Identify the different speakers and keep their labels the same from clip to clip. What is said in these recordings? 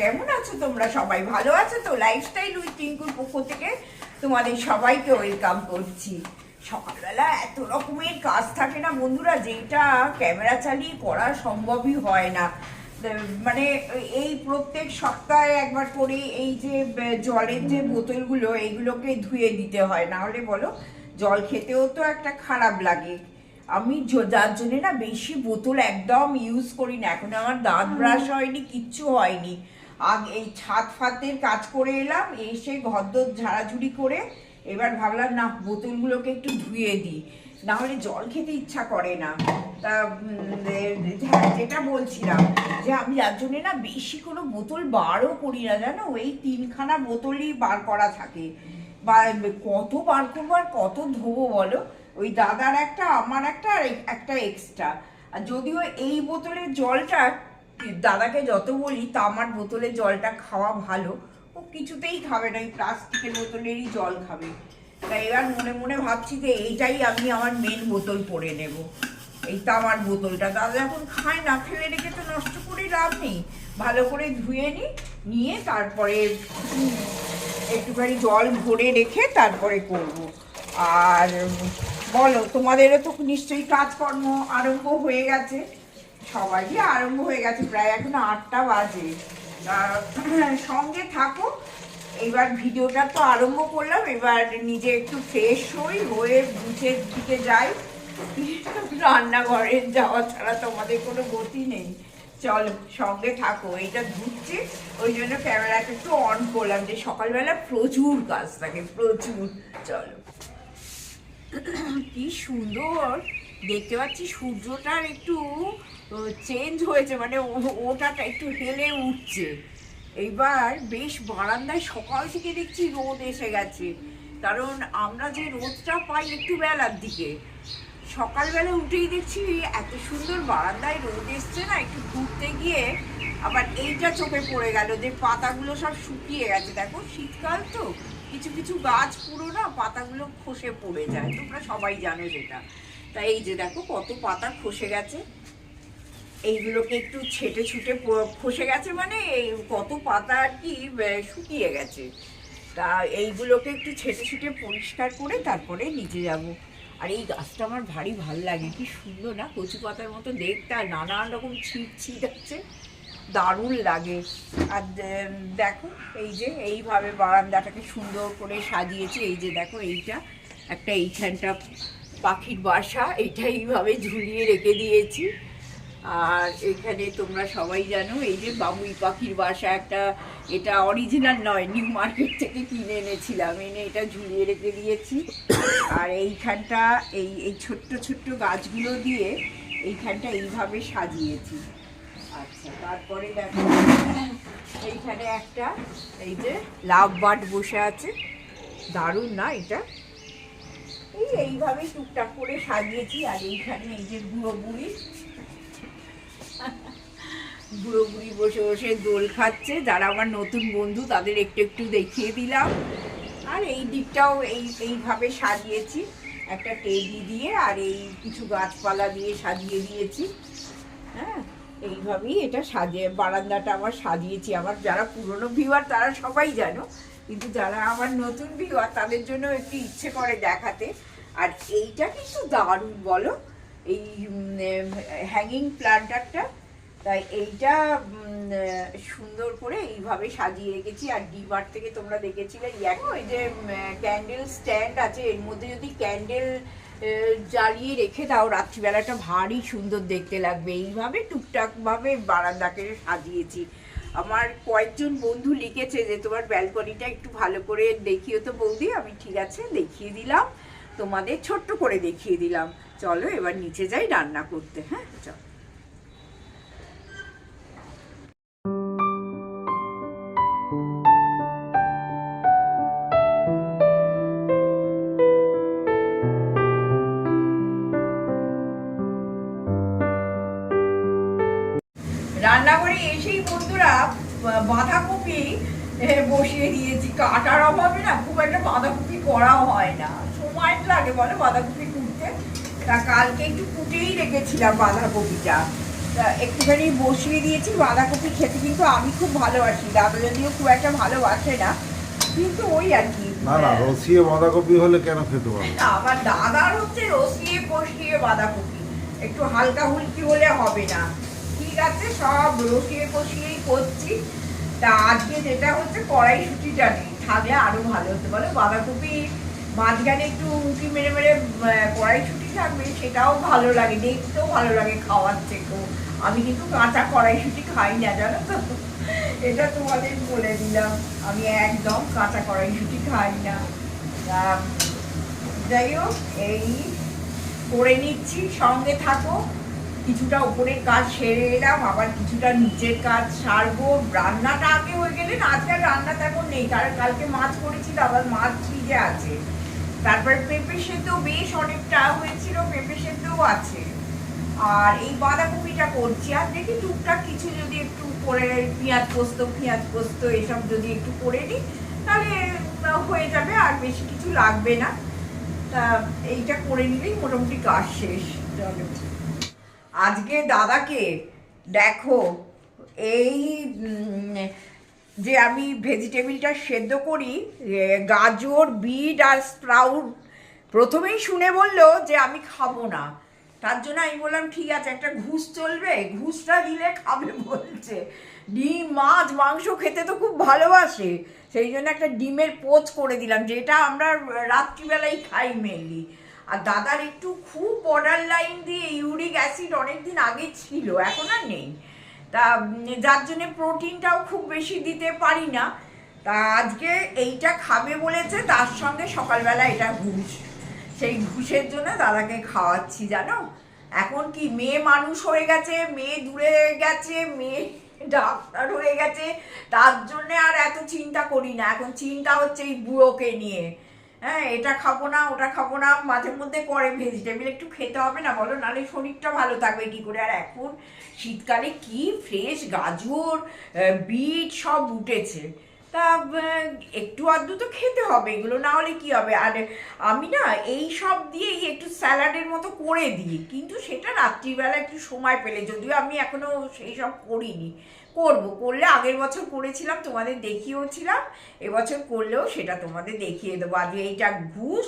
Speaker 1: কেমন আছো তোমরা? সবাই ভালো আছো তো? লাইফস্টাইল উইথ টিঙ্কুর পক্ষ থেকে তোমাদের সবাইকে ওয়েলকাম করছি। সকালবেলা এত রকমের কাজ থাকে না বন্ধুরা যেটা ক্যামেরা চালিয়ে করা সম্ভবই হয় না। মানে এই প্রত্যেক সপ্তাহে একবার করে এই যে জলের যে বোতলগুলো এইগুলোকে ধুয়ে দিতে হয়। না হলে বলো জল খেতেও তো একটা খারাপ লাগে। আমি যার জন্যে না বেশি বোতল একদম ইউজ করি না। এখন আমার দাঁত ব্রাশ হয়নি কিচ্ছু হয়নি। আগে এই ছাদ ফাতের কাজ করে এলাম এসে ঘরদোর ঝাড়াঝুড়ি করে এবার ভাবলাম না বোতলগুলোকে একটু ধুয়ে দিই। না হলে জল খেতে ইচ্ছা করে না। তা হ্যাঁ, যেটা বলছিলাম যে আমি যার জন্যে না বেশি কোনো বোতল বারও করি না জানো? এই তিনখানা বোতলই বার করা থাকে। বা কত বার করব আর কত ধোবো বলো? ওই দাদার একটা আমার একটা আর একটা এক্সট্রা আর যদিও এই বোতলের জলটা দাদাকে যত বলি তামার বোতলের জলটা খাওয়া ভালো। ও কিছুতেই খাবে না, এই প্লাস্টিকের বোতলেরই জল খাবে। তাই এবার মনে মনে ভাবছি যে এইটাই আমি আমার মেন বোতল করে নেব। এই তামার বোতলটা। দাদা এখন খায় না ফেলে রেখে তো নষ্ট করে লাভ নেই। ভালো করে ধুয়ে নিই নিয়ে তারপরে একটুখানি জল ভরে রেখে তারপরে করব। আর বলো, তোমাদেরও তো নিশ্চয়ই কাজকর্ম আরম্ভ হয়ে গেছে। সবারই আরম্ভ হয়ে গেছে, প্রায় এখন আটটা বাজে। সঙ্গে থাকো এবার ভিডিওটা তো আরম্ভ করলাম, এবার নিজে একটু ফ্রেশ হই, হয়ে নিচের দিকে যাই। রান্নাঘরে যাওয়া ছাড়া তোমাদের কোনো গতি নেই। চলো, সঙ্গে থাকো, এইটা ধুচ্ছে ওই জন্য ক্যামেরাটা একটু অন করলাম, যে সকালবেলা প্রচুর কাজ থাকে, প্রচুর। চলো। কি সুন্দর! দেখতে পাচ্ছি সূর্যটার একটু চেঞ্জ হয়েছে মানে ওটাটা একটু হেলে উঠছে। এইবার বেশ বারান্দায় সকাল থেকে দেখছি রোদ এসে গেছে। কারণ আমরা যে রোদটা পাই একটু বেলার দিকে, সকালবেলা উঠেই দেখছি এত সুন্দর বারান্দায় রোদ এসছে না, একটু ঘুরতে গিয়ে আবার এইটা চোখে পড়ে গেল যে পাতাগুলো সব শুকিয়ে গেছে। দেখো শীতকাল তো, কিছু কিছু গাছ পুরো না পাতাগুলো খসে পড়ে যায়, তোমরা সবাই জানো সেটা। তাই এই যে দেখো কত পাতা খসে গেছে। এইগুলোকে একটু ছেটে ছুটে খসে গেছে মানে এই কত পাতা আর কি শুকিয়ে গেছে। তা এইগুলোকে একটু ছেটে ছুটে পরিষ্কার করে তারপরে নিচে যাব। আর এই গাছটা আমার ভারী ভালো লাগে, কি সুন্দর না, কচু পাতার মতো দেখতে, আর নানান রকম ছিট ছিট আছে, দারুণ লাগে। আর দেখো এই যে এইভাবে বারান্দাটাকে সুন্দর করে সাজিয়েছি, এই যে দেখো এইটা, একটা এইখানটা পাখির বাসা এইটা এইভাবে ঝুলিয়ে রেখে দিয়েছি। আর এখানে তোমরা সবাই জানো, এই যে বাবুই পাখির বাসা একটা, এটা অরিজিনাল নয় নিউ মার্কেট থেকে কিনে এনেছিলাম, এনে এটা ঝুলিয়ে রেখে দিয়েছি। আর এইখানটা, এই এই ছোট্ট ছোট্ট গাছগুলো দিয়ে এইখানটা এইভাবে সাজিয়েছি। আচ্ছা তারপরে দেখো, এইখানে একটা, এই যে লাভ বার্ড বসে আছে। দারুণ না এটা? এই এইভাবেই টুকটাক করে সাজিয়েছি, আর এইখানে এই যে বুড়ো বুড়ি। বুড়ো বুড়ি বসে বসে দোল খাচ্ছে, যারা আমার নতুন বন্ধু তাদের একটু একটু দেখিয়ে দিলাম। আর এই দিকটাও এই, এইভাবে সাজিয়েছি, একটা টেডি দিয়ে আর এই কিছু গাছপালা দিয়ে সাজিয়ে দিয়েছি। হ্যাঁ এইভাবেই এটা সাজিয়ে, বারান্দাটা আমার সাজিয়েছি। আমার যারা পুরনো ভিউয়ার তারা সবাই জানো, কিন্তু যারা আমার নতুন ভিউয়ার তাদের জন্য একটু ইচ্ছে করে দেখাতে। আর এইটা কিন্তু দারুণ, বলো। এই হ্যাঙ্গিং প্লান্টারটা তাই এইটা সুন্দর করে এইভাবে সাজিয়ে রেখেছি। আর ডিমার্ট থেকে তোমরা দেখেছিলে ইয়াক ওই যে ক্যান্ডেল স্ট্যান্ড আছে, এর মধ্যে যদি ক্যান্ডেল জ্বালিয়ে রেখে দাও, রাত্রিবেলাটা ভারী সুন্দর দেখতে লাগবে। এইভাবে টুকটাকভাবে বারান্দাকে সাজিয়েছি। আমার কয়েকজন বন্ধু লিখেছে যে, তোমার ব্যালকনিটা একটু ভালো করে দেখিও তো বৌদি, আমি ঠিক আছে, দেখিয়ে দিলাম। তোমাদের ছোট্ট করে দেখিয়ে দিলাম। চলো এবার নিচে যাই রান্না করতে হ্যাঁ? চলো। রান্নাঘরে এসেই বন্ধুরা বাঁধাকপি বসিয়ে দিয়েছি। কাটার অভাবে না খুব একটা বাঁধাকপি করাও হয় না। লাগে বলে বাঁধাকপি কুটতে। তা কালকে একটু কুটেই রেখেছিলাম বাঁধাকপিটা। তা একটুখানি বসিয়ে দিয়েছি বাঁধাকপি খেতে কিন্তু আমি খুব ভালোবাসি দাদা যদিও খুব একটা ভালোবাসে না। কিন্তু ওই আর কি।
Speaker 2: না না রসিয়ে বাঁধাকপি হলে কেন খেতে পারব?
Speaker 1: না, আমার দাদার হচ্ছে রসিয়ে কষিয়ে বাঁধাকপি। একটু হালকা হুলকি হলে হবে না। ঠিক আছে সব রসিয়ে কষিয়েই করছি। তা আজকে যেটা হচ্ছে কড়াইশুটিটা নেই থাকলে আরও ভালো হতে। বলো বাঁধাকপি মাঝখানে একটু উঁকি মেরে মেরে কড়াইশুটি থাকবে, সেটাও ভালো লাগে, দেখতেও ভালো লাগে খাওয়ার থেকেও। আমি কিন্তু কাঁচা কড়াইশুটি খাই না, জানো তো? এটা তোমাদের বলে দিলাম। আমি একদম কাঁচা কড়াইশুটি খাই না। যাই হোক, এই করে নিচ্ছি, সঙ্গে থাকো। কিছুটা উপরের কাজ সেরে এলাম, আবার কিছুটা নিচের কাজ সারবো। রান্নাটা আগে হয়ে গেলে না, আজকে আর রান্না তেমন নেই, কারণ কালকে মাছ করেছি তো আবার মাছ ফ্রিজে আছে। তারপর পেঁপে সেদ্ধ বেশ অনেকটা হয়েছিল, পেঁপে সেদ্ধও আছে। আর এই বাঁধাকপিটা করছি। আর দেখি টুকটাক কিছু যদি একটু করে পেঁয়াজ পোস্ত পেঁয়াজ পোস্ত এসব যদি একটু করে নিই, তাহলে হয়ে যাবে আর বেশি কিছু লাগবে না। তা এইটা করে নিলেই মোটামুটি কাজ শেষ। চলো। আজকে দাদাকে দেখো, এই যে আমি ভেজিটেবিলটা সেদ্ধ করি গাজর, বিট আর স্প্রাউট। প্রথমেই শুনে বলল যে আমি খাব না। তার জন্য আমি বললাম, ঠিক আছে, একটা ঘুষ চলবে। ঘুষটা দিলে খাবে, বলছে। ডিম, মাছ, মাংস খেতে তো খুব ভালোবাসে। সেই জন্য একটা ডিমের পোচ করে দিলাম, যেটা আমরা রাত্রিবেলায় খাই মেনলি আর দাদার একটু খুব বর্ডার লাইন দিয়ে ইউরিক অ্যাসিড অনেকদিন আগে ছিল, এখন আর নেই। তা যার জন্যে প্রোটিনটাও খুব বেশি দিতে পারি না। তা আজকে এইটা খাবে বলেছে, তার সঙ্গে সকালবেলা এটা ঘুষ। সেই ঘুষের জন্য দাদাকে খাওয়াচ্ছি, জানো? এখন কি মেয়ে মানুষ হয়ে গেছে, মেয়ে দূরে গেছে, মেয়ে ডাক্তার হয়ে গেছে, তার জন্যে আর এত চিন্তা করি না। এখন চিন্তা হচ্ছে এই বুড়োকে নিয়ে। হ্যাঁ এটা খাব না, ওটা খাব না, মাঝে মধ্যে করে ভেজিটেবিল একটু খেতে হবে না, বলো? নাহলে শরীরটা ভালো থাকবে কি করে? আর এখন শীতকালে কি ফ্রেশ গাজর বিট সব উঠেছে। তা একটু আধটু তো খেতে হবে, এগুলো না হলে কি হবে? আর আমি না এই সব দিয়েই একটু স্যালাডের মতো করে দিই, কিন্তু সেটা রাত্রিবেলা একটু সময় পেলে, যদিও আমি এখনও সেই সব করিনি। করব। করলে আগের বছর করেছিলাম, তোমাদের দেখিয়েওছিলাম এবছর করলেও সেটা তোমাদের দেখিয়ে দেবো। আজকে এইটা ঘুষ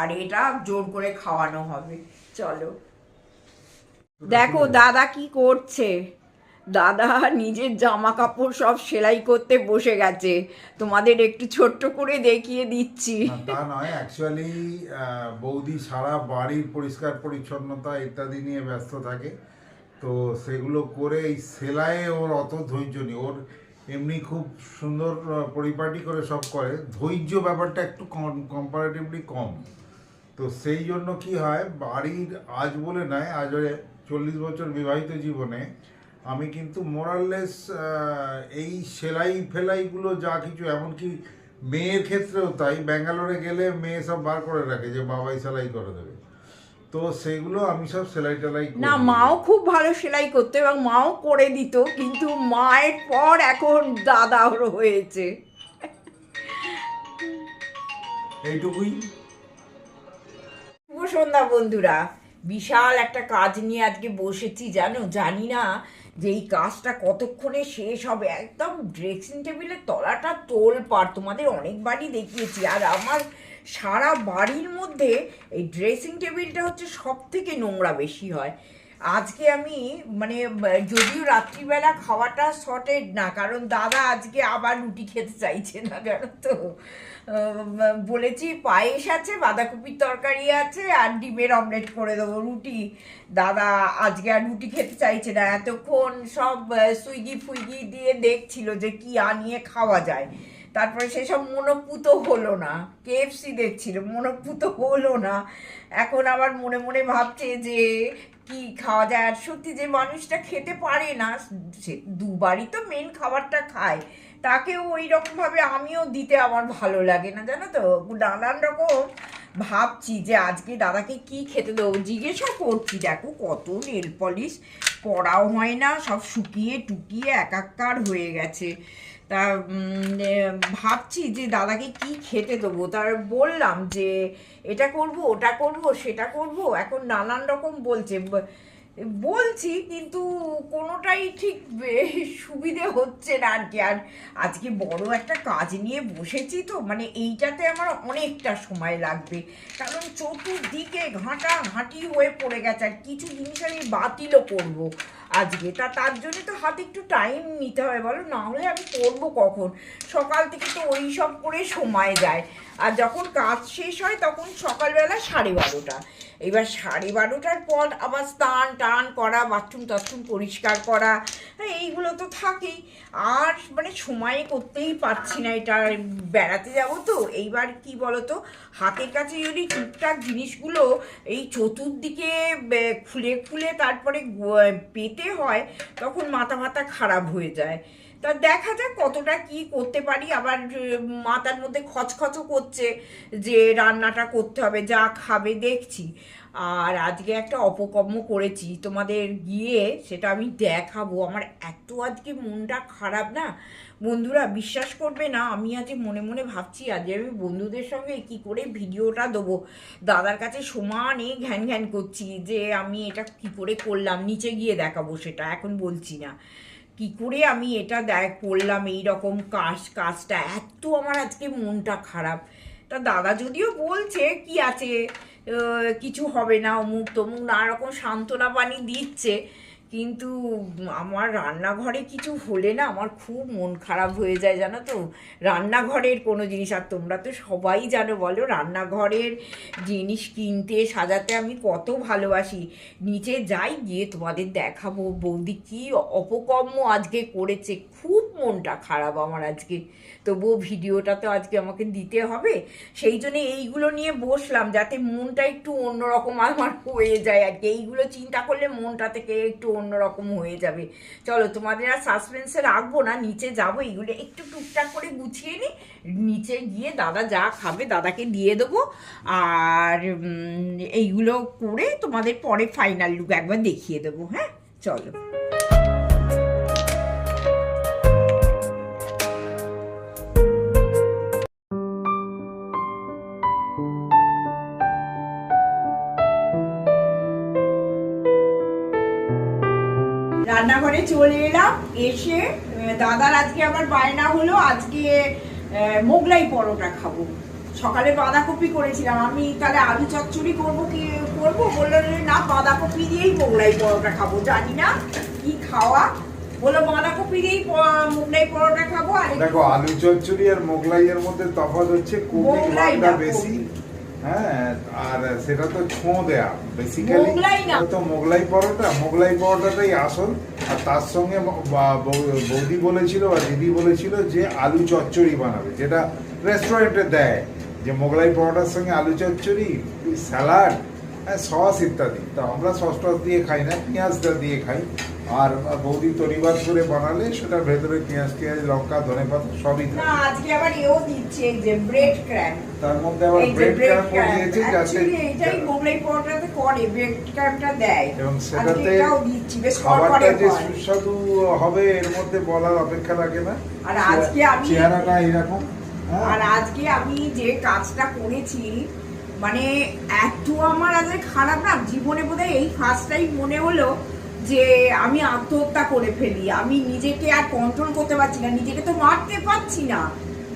Speaker 1: আর এটা জোর করে খাওয়ানো হবে। চলো। দেখো দাদা কি করছে। দাদা নিজের জামা কাপড় সব সেলাই করতে বসে গেছে। তোমাদের একটু ছোট্ট করে দেখিয়ে দিচ্ছি।
Speaker 2: তা নয়। অ্যাকচুয়ালি বৌদি সারা বাড়ির পরিষ্কার পরিচ্ছন্নতা ইত্যাদি নিয়ে ব্যস্ত থাকে। তো সেগুলো করে এই সেলাইয়ে ওর অত ধৈর্য নেই। ওর এমনি খুব সুন্দর পরিপাটি করে সব করে। ধৈর্য ব্যাপারটা একটু কম্পারেটিভলি কম। তো সেই জন্য কি হয়, বাড়ির আজ বলে নয়, আজ চল্লিশ বছর বিবাহিত জীবনে আমি কিন্তু মোরাললেস এই সেলাই ফেলাইগুলো যা কিছু, এমনকি মেয়ের ক্ষেত্রেও তাই। ব্যাঙ্গালোরে গেলে মেয়ে সব বার করে রাখে যে বাবাই সেলাই করে দেবে। তো সেগুলো আমি সব সেলাই টেলাই
Speaker 1: না মাও খুব ভালো সেলাই করতো এবং মাও করে দিত কিন্তু মায়ের পর এখন দাদা হয়েছে।
Speaker 2: এইটুকুই।
Speaker 1: শুভ সন্ধ্যা বন্ধুরা। বিশাল একটা কাজ নিয়ে আজকে বসেছি জানো? জানি না যে এই কাজটা কতক্ষণে শেষ হবে। একদম ড্রেসিং টেবিলের তলাটা তোল পার তোমাদের অনেকবারই দেখিয়েছি। আর আমার সারা বাড়ির মধ্যে এই ড্রেসিং টেবিলটা হচ্ছে সব থেকে নোংরা বেশি হয়। আজকে আমি মানে যদিও রাত্রিবেলা খাওয়াটা শর্টেড না, কারণ দাদা আজকে আবার রুটি খেতে চাইছে না, জানো তো। বলেছি পায়েস আছে, বাঁধাকপির তরকারি আছে, আর ডিমের অমলেট করে দেবো রুটি। দাদা আজকে আর রুটি খেতে চাইছে না, এতক্ষণ সব সুইগি ফুইগি দিয়ে দেখছিল যে কি আনিয়ে খাওয়া যায়। তারপরে সেসব মনোপুত হলো না। কেএফসি দেখছিল, মনোপুত হলো না। এখন আবার মনে মনে ভাবছে যে, কি খাওয়া যায়? আর সত্যি যে মানুষটা খেতে পারে না, সে দুবারই তো মেন খাবারটা খায়। তাকেও ওই রকমভাবে আমিও দিতে আমার ভালো লাগে না, জানো তো? নানান রকম ভাবছি যে, আজকে দাদাকে কি খেতে দেবো? জিজ্ঞেসও করছি, দেখো কত নেল পলিশ পড়াও হয় না, সব শুকিয়ে টুকিয়ে একাকার হয়ে গেছে। তা ভাবছি যে দাদাকে কি খেতে দেবো। তার বললাম যে, এটা করব, ওটা করব, সেটা করব। এখন নানান রকম বলছে। বলছি, কিন্তু কোনোটাই ঠিক সুবিধে হচ্ছে না আর কি। আর আজকে বড় একটা কাজ নিয়ে বসেছি তো মানে এইটাতে আমার অনেকটা সময় লাগবে। কারণ চতুর্দিকে ঘাঁটা ঘাঁটি হয়ে পড়ে গেছে, আর কিছু জিনিস আমি বাতিলও করব আজকে। তা তার জন্য তো হাতে একটু টাইম নিতে হয় বলো? না হলে আমি করব কখন? সকাল থেকে তো ওই সব করে সময় যায়। আর যখন কাজ শেষ হয়, তখন সকালবেলা সাড়ে বারোটা। এবার সাড়ে বারোটার পর আবার স্নান টান করা বাথরুম টাথরুম পরিষ্কার করা হ্যাঁ, এইগুলো তো থাকেই। আর মানে সময়ে করতেই পারছি না এটা বেড়াতে যাব তো। এইবার কি বলতো হাতের কাছে যদি টুকটাক জিনিসগুলো এই চতুর্দিকে খুলে খুলে তারপরে পেতে হয় তখন মাথা মাথা খারাপ হয়ে যায়। তা দেখা যাক কতটা কি করতে পারি। আবার মাথার মধ্যে খচখচও করছে যে রান্নাটা করতে হবে, যা খাবে দেখছি। আর আজকে একটা অপকর্ম করেছি, তোমাদের গিয়ে সেটা আমি দেখাবো। আমার এত আজকে মনটা খারাপ না। বন্ধুরা, বিশ্বাস করবে না, আমি আজ মনে মনে ভাবছি, আজ আমি বন্ধুদের সঙ্গে কি করে ভিডিওটা দেবো। দাদার কাছে সমানে ঘ্যান ঘ্যান করছি যে আমি এটা কি করে করলাম, নিচে গিয়ে দেখাবো সেটা, এখন বলছি না। কি করে আমি এটা দেখ করলাম এই রকম কাজ, কাজটা। এত আমার আজকে মনটা খারাপ। তা দাদা যদিও বলছে, কি আছে কিছু হবে না অমুক তমুক নানা রকম সান্ত্বনা বাণী দিচ্ছে। কিন্তু আমার রান্নাঘরে কিছু হলে না আমার খুব মন খারাপ হয়ে যায়, জানো তো? রান্নাঘরের কোনো জিনিস, আর তোমরা তো সবাই জানো বলো, রান্নাঘরের জিনিস কিনতে, সাজাতে আমি কত ভালোবাসি। নিচে যাই গিয়ে তোমাদের দেখাবো, বৌদি কী অপকর্ম আজকে করেছে, খুব মনটা খারাপ আমার আজকে। তবুও ভিডিওটা তো আজকে আমাকে দিতে হবে। সেই জন্য এইগুলো নিয়ে বসলাম যাতে মনটা একটু অন্যরকম আমার হয়ে যায় আর কি। এইগুলো চিন্তা করলে মনটা থেকে একটু অন্যরকম হয়ে যাবে। চলো, তোমাদের আর সাসপেন্সে রাখব না, নিচে যাব। এইগুলো একটু টুকটাক করে গুছিয়ে নিই নিচে গিয়ে দাদা যা খাবে দাদাকে দিয়ে দেবো। আর এইগুলো করে তোমাদের পরে ফাইনাল লুক একবার দেখিয়ে দেবো হ্যাঁ? চলো। রান্নাঘরে চলে এলাম। এসে দাদার আজকে আবার বায়না হলো আজকে মোগলাই পরোটা খাব। সকালে বাঁধাকপি করেছিলাম। আমি তাহলে আলু চচ্চড়ি করব কি করব? বলল না বাঁধাকপি দিয়েই মোগলাই পরোটা খাব। জানি না কি খাওয়া। বলল বাঁধাকপি দিয়েই মোগলাই পরোটা খাব। আর
Speaker 2: দেখো আলু চচ্চড়ি আর মোগলাইয়ের মধ্যে তফাৎ হচ্ছে
Speaker 1: না,
Speaker 2: বেশি। হ্যাঁ আর সেটা তো ছোঁ দেয়া। বেসিক্যালি
Speaker 1: মোগলাই না।
Speaker 2: তো মোগলাই পরোটা। মোগলাই পরোটাটাই আসল। আর তার সঙ্গে বৌদি বলেছিল বা দিদি বলেছিল যে আলু চচ্চড়ি বানাবে, যেটা রেস্টুরেন্টে দেয়। যে মোগলাই পরোটার সঙ্গে আলু চচ্চড়ি স্যালাড সস ইত্যাদি। তো আমরা সস টস দিয়ে খাই না পেঁয়াজটা দিয়ে খাই। আর বৌদি তরিবাদ করে বানালে সেটার ভেতরে পেঁয়াজ টিয়াজ লঙ্কা ধনে পাতা সবই থাকে।
Speaker 1: আজকে আবার এও দিচ্ছে এই যে ব্রেড ক্র্যাম্প
Speaker 2: তার মধ্যে আবার ব্রেড ক্রাম্প দিয়েছে যাতে
Speaker 1: এইটাই মোগলাই পরোটাতে করে ব্রেড ক্র্যাম্পটা দেয়।
Speaker 2: এবং সেটাতে
Speaker 1: এটাও দিচ্ছি বেশ
Speaker 2: খাবারটা যে সুস্বাদু হবে এর মধ্যে বলার অপেক্ষা রাখে না।
Speaker 1: আর আজকে আমি-
Speaker 2: চেহারাটা এরকম হ্যাঁ।
Speaker 1: আর আজকে আমি যে কাজটা করেছি মানে এত আমার আজকে খারাপ না, জীবনে বোধহয় এই ফার্স্টটাই মনে হলো যে আমি আত্মহত্যা করে ফেলি। আমি নিজেকে আর কন্ট্রোল করতে পারছি না, নিজেকে তো মারতে পারছি না।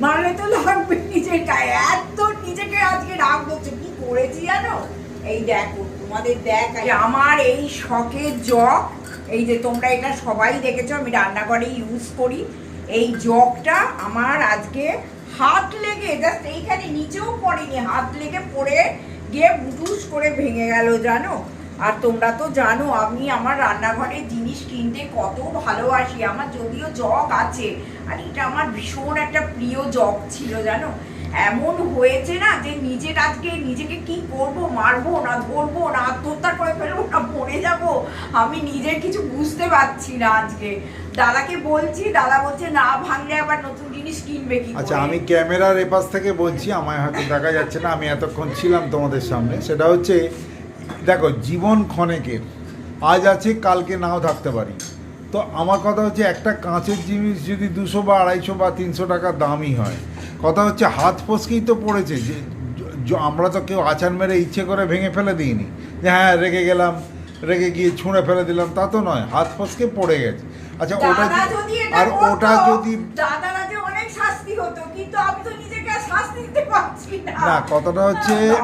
Speaker 1: মারলে তো লাগবে নিজের এত নিজেকে আজকে রাগ হচ্ছে কি করেছি জানো? এই দেখো, তোমাদের দেখ আমার এই শখের জগ, এই যে তোমরা এটা সবাই দেখেছ, আমি রান্নাঘরে ইউজ করি। এই জগটা আমার আজকে হাত লেগে জাস্ট এইখানে নিচেও পড়েনি, হাত লেগে পড়ে গিয়ে বুটুস করে ভেঙে গেল, জানো? আর তোমরা তো জানো, আমি আমার রান্নাঘরে জিনিস কিনতে কত ভালোবাসি, আমার যদিও জগ আছে, আর এটা আমার ভীষণ একটা প্রিয় জগ ছিল, জানো? এমন হয়েছে না যে নিজের আজকে নিজেকে কি করব, মারবো না ধরবো না, আত্মহত্যা করে ফেলব না পড়ে যাব, আমি নিজের কিছু বুঝতে পারছি না আজকে। দাদাকে বলছি, দাদা বলছে, না ভাঙলে আবার নতুন জিনিস কিনবে কি
Speaker 2: আচ্ছা? আমি ক্যামেরার এপাশ থেকে বলছি আমায় হয়তো দেখা যাচ্ছে না আমি এতক্ষণ ছিলাম তোমাদের সামনে। সেটা হচ্ছে দেখো জীবন ক্ষণেকের আজ আছে কালকে নাও থাকতে পারি। তো আমার কথা হচ্ছে একটা কাঁচের জিনিস যদি দুশো বা আড়াইশো বা তিনশো টাকা দামই হয় কথা হচ্ছে হাত ফসকেই তো পড়েছে যে আমরা তো কেউ আচার মেরে ইচ্ছে করে ভেঙে ফেলে দিইনি। যে হ্যাঁ রেগে গেলাম রেখে গিয়ে ছুঁড়ে ফেলে দিলাম তা তো নয় হাত ফসকে পড়ে গেছে। আচ্ছা ওটা আর ওটা যদি
Speaker 1: পারছি না।
Speaker 2: না, কথাটা হচ্ছে-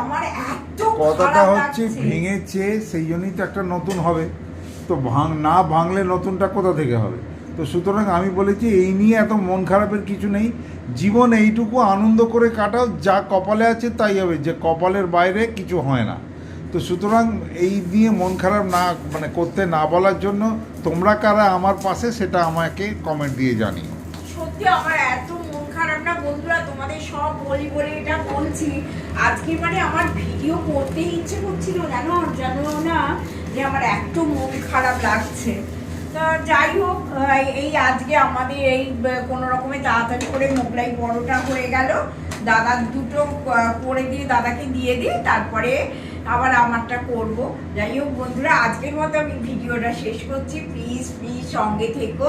Speaker 2: কথাটা হচ্ছে ভেঙেছে সেই জন্যই তো একটা নতুন হবে। তো ভাঙ না ভাঙলে নতুনটা কোথা থেকে হবে? তো সুতরাং আমি বলেছি এই নিয়ে এত মন খারাপের কিছু নেই। জীবন এইটুকু আনন্দ করে কাটাও যা কপালে আছে তাই হবে যে কপালের বাইরে কিছু হয় না। তো সুতরাং এই নিয়ে মন খারাপ না মানে করতে না বলার জন্য তোমরা কারা আমার পাশে সেটা আমাকে কমেন্ট দিয়ে জানিও।
Speaker 1: সত্যি আমার এত বন্ধুরা, তোমাদের সব বলি বলে এটা বলছি। আজকে মানে আমার ভিডিও করতে ইচ্ছে করছিল, জানো? জানো না? যে আমার এত মন খারাপ লাগছে। তা যাই হোক, এই আজকে আমাদের এই কোনো রকমে তাড়াতাড়ি করে মোগলাই বড়টা হয়ে গেল। দাদা দুটো করে দিয়ে দাদাকে দিয়ে দিই, তারপরে আবার আমারটা করব। যাই হোক বন্ধুরা, আজকের মতো আমি ভিডিওটা শেষ করছি। প্লিজ প্লিজ সঙ্গে থেকো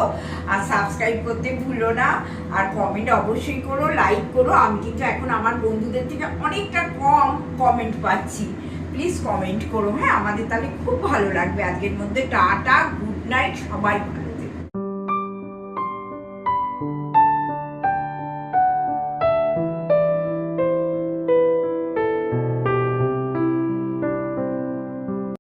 Speaker 1: আর সাবস্ক্রাইব করতে ভুলো না। আর কমেন্ট অবশ্যই করো লাইক করো। আমি কিন্তু এখন আমার বন্ধুদের থেকে অনেকটা কম কমেন্ট পাচ্ছি। প্লিজ কমেন্ট করো হ্যাঁ? আমাদের তাহলে খুব ভালো লাগবে। আজকের মধ্যে টাটা গুড নাইট সবাই